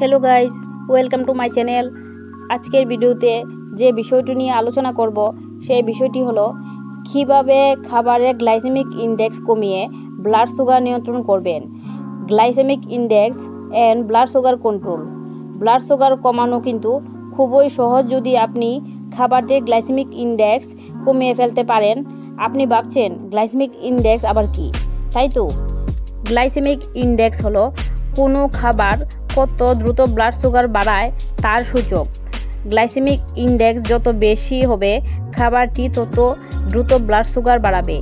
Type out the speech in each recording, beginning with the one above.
Hello guys welcome to my channel আজকের ভিডিওতে যে বিষয়টি নিয়ে আলোচনা করব, সেই বিষয়টি হলো কীভাবে খাবারের গ্লাইসেমিক ইন্ডেক্স কমিয়ে ব্লাড সুগার নিয়ন্ত্রণ করবেন। Glycemic index and blood sugar control blood sugar কমানো কিন্তু খুবই সহজ যদি আপনি খাবারের গ্লাইসেমিক ইন্ডেক্স কমিয়ে ফেলতে পারেন। আপনি ভাবছেন গ্লাইসেমিক ইন্ডেক্স আবার কি? তাই তো? গ্লাইসেমিক ইন্ডেক্স হলো কোনো খাবার কত দ্রুত ব্লাড সুগার বাড়ায় তার সূচক গ্লাইসেমিক ইন্ডেক্স যত বেশি হবে, খাবারটি তত দ্রুত ব্লাড সুগার বাড়াবে।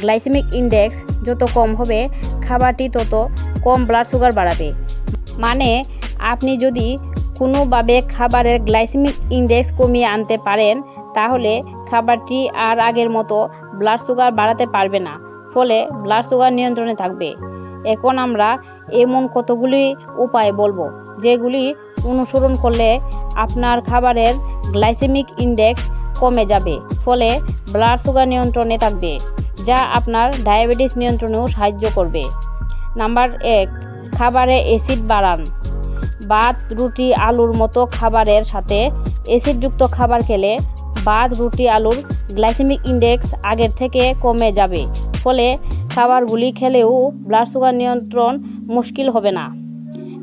গ্লাইসেমিক ইন্ডেক্স যত কম হবে, খাবারটি তত কম ব্লাড সুগার বাড়াবে। মানে আপনি যদি কোনোভাবে খাবারের গ্লাইসেমিক ইন্ডেক্স কমিয়ে আনতে পারেন, তাহলে খাবারটি আর আগের মতো ব্লাড সুগার বাড়াতে পারবে না। ফলে ব্লাড সুগার নিয়ন্ত্রণে থাকবে। এখন আমরা এমন কতগুলি উপায় বলব? যেগুলি অনুসরণ করলে আপনার খাবারের গ্লাইসেমিক ইনডেক্স কমে যাবে, ফলে ব্লাড সুগার নিয়ন্ত্রণে থাকবে, যা আপনার ডায়াবেটিস নিয়ন্ত্রণেও সাহায্য করবে। নাম্বার এক, খাবারে অ্যাসিড বাড়ান। ভাত, রুটি, আলুর মতো খাবারের সাথে অ্যাসিডযুক্ত খাবার খেলে ভাত, রুটি, আলুর গ্লাইসেমিক ইন্ডেক্স আগের থেকে কমে যাবে, ফলে খাবারগুলি খেলেও ব্লাড সুগার নিয়ন্ত্রণ মুশকিল হবে না।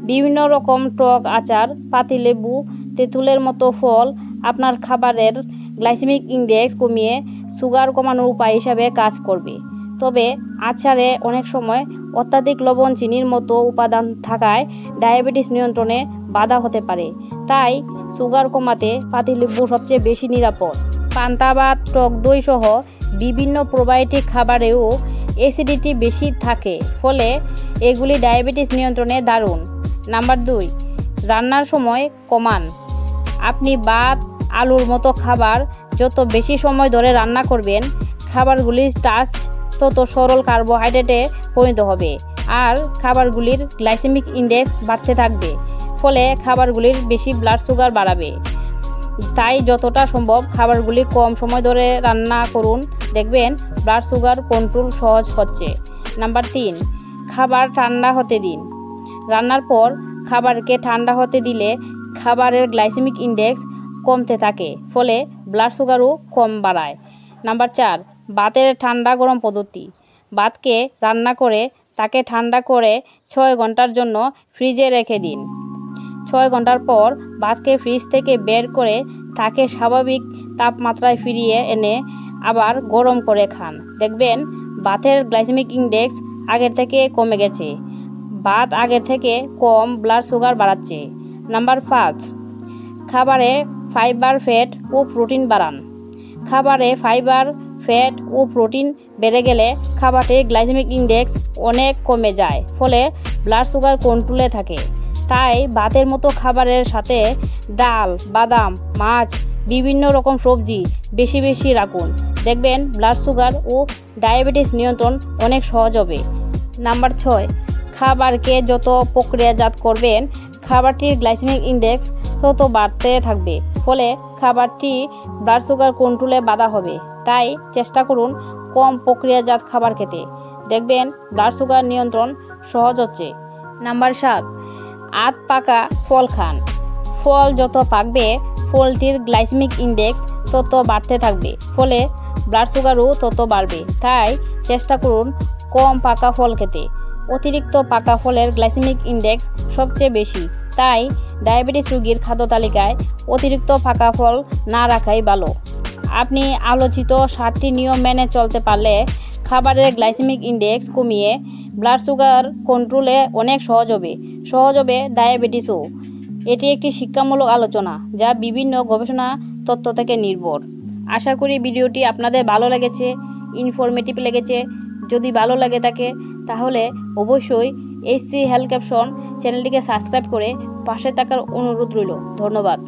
বিভিন্ন রকম টক আচার পাতিলেবু তেঁতুলের মতো ফল আপনার খাবারের গ্লাইসেমিক ইনডেক্স কমিয়ে সুগার কমানোর উপায় হিসাবে কাজ করবে। তবে আচারে অনেক সময় অত্যাধিক লবণ, চিনির মতো উপাদান থাকায় ডায়াবেটিস নিয়ন্ত্রণে বাধা হতে পারে। তাই সুগার কমাতে পাতিলেবু সবচেয়ে বেশি নিরাপদ। পান্তা ভাত টক দই সহ বিভিন্ন প্রোবায়োটিক খাবারেও অ্যাসিডিটি বেশি থাকে, ফলে এগুলি ডায়াবেটিস নিয়ন্ত্রণে দারুণ। নাম্বার দুই, রান্নার সময় কমান। আপনি ভাত, আলুর মতো খাবার যত বেশি সময় ধরে রান্না করবেন খাবারগুলির টাচ তত সরল কার্বোহাইড্রেটে পরিণত হবে আর খাবারগুলির গ্লাইসেমিক ইন্ডেক্স বাড়তে থাকবে, ফলে খাবারগুলির বেশি ব্লাড সুগার বাড়াবে। তাই যতটা সম্ভব খাবারগুলি কম সময় ধরে রান্না করুন। দেখবেন ব্লাড সুগার কন্ট্রোল সহজ হচ্ছে। নাম্বার তিন, খাবার ঠান্ডা হতে দিন। রান্নার পর খাবারকে ঠান্ডা হতে দিলে খাবারের গ্লাইসেমিক ইন্ডেক্স কমতে থাকে, ফলে ব্লাড সুগারও কম বাড়ায়। নাম্বার চার, ভাতের ঠান্ডা গরম পদ্ধতি। ভাতকে রান্না করে তাকে ঠান্ডা করে ছয় ঘণ্টার জন্য ফ্রিজে রেখে দিন। ছয় ঘণ্টার পর ভাতকে ফ্রিজ থেকে বের করে তাকে স্বাভাবিক তাপমাত্রায় ফিরিয়ে এনে আবার গরম করে খান। দেখবেন ভাতের গ্লাইসেমিক ইনডেক্স আগের থেকে কমে গেছে। ভাত আগের থেকে কম ব্লাড সুগার বাড়াচ্ছে। নাম্বার পাঁচ, খাবারে ফাইবার ফ্যাট ও প্রোটিন বাড়ান। খাবারে ফাইবার ফ্যাট ও প্রোটিন বেড়ে গেলে খাবারটির গ্লাইসেমিক ইনডেক্স অনেক কমে যায়, ফলে ব্লাড সুগার কন্ট্রোলে থাকে। তাই ভাতের মতো খাবারের সাথে ডাল, বাদাম, মাছ, বিভিন্ন রকম সবজি বেশি বেশি রাখুন। দেখবেন ব্লাড সুগার ও ডায়াবেটিস নিয়ন্ত্রণ অনেক সহজ হবে। নাম্বার ছয়, খাবারকে যত প্রক্রিয়াজাত করবেন, খাবারটির গ্লাইসেমিক ইন্ডেক্স তত বাড়তে থাকবে। ফলে খাবারটি ব্লাড সুগার কন্ট্রোলে বাধা হবে। তাই চেষ্টা করুন কম প্রক্রিয়াজাত খাবার খেতে। দেখবেন ব্লাড সুগার নিয়ন্ত্রণ সহজ হচ্ছে। নাম্বার সাত আত পাকা ফল খান। ফল যত পাকবে, ফলটির গ্লাইসেমিক ইন্ডেক্স তত বাড়তে থাকবে, ফলে ব্লাড সুগারও তত বাড়বে। তাই চেষ্টা করুন কম পাকা ফল খেতে। অতিরিক্ত পাকা ফলের গ্লাইসেমিক ইন্ডেক্স সবচেয়ে বেশি। তাই ডায়াবেটিস রোগীর খাদ্য তালিকায় অতিরিক্ত পাকা ফল না রাখাই ভালো। আপনি আলোচিত সাতটি নিয়ম মেনে চলতে পারলে খাবারের গ্লাইসেমিক ইন্ডেক্স কমিয়ে ব্লাড সুগার কন্ট্রোলে অনেক সহজ হবে। সহজ হবে ডায়াবেটিসও। এটি একটি শিক্ষামূলক আলোচনা যা বিভিন্ন গবেষণা তথ্য থেকে নির্ভর। আশা করি ভিডিওটি আপনাদের ভালো লেগেছে ইনফরমেটিভ লেগেছে। যদি ভালো লাগে থাকে তাহলে অবশ্যই এসসি হেলথ ক্যাপশন চ্যানেলটিকে সাবস্ক্রাইব করে পাশে থাকার অনুরোধ রইল। ধন্যবাদ।